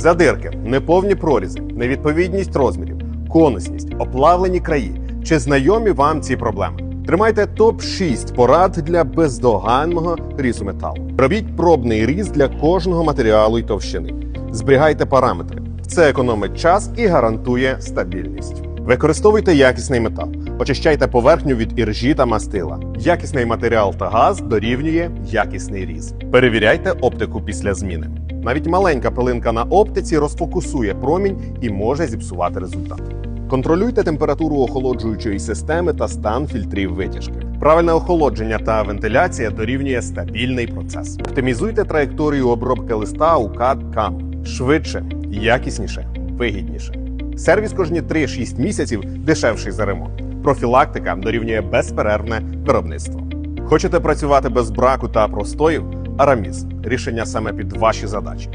Задирки, неповні прорізи, невідповідність розмірів, конусність, оплавлені краї. Чи знайомі вам ці проблеми? Тримайте топ 6 порад для бездоганного різу металу. Робіть пробний різ для кожного матеріалу і товщини. Зберігайте параметри. Це економить час і гарантує стабільність. Використовуйте якісний метал. Очищайте поверхню від іржі та мастила. Якісний матеріал та газ дорівнює якісний різ. Перевіряйте оптику після зміни. Навіть маленька пилинка на оптиці розфокусує промінь і може зіпсувати результат. Контролюйте температуру охолоджуючої системи та стан фільтрів витяжки. Правильне охолодження та вентиляція дорівнює стабільний процес. Оптимізуйте траєкторію обробки листа у CAD-CAM. швидше, якісніше, вигідніше. Сервіс кожні 3-6 місяців дешевший за ремонт. Профілактика дорівнює безперервне виробництво. Хочете працювати без браку та простоїв? Араміс рішення саме під ваші задачі.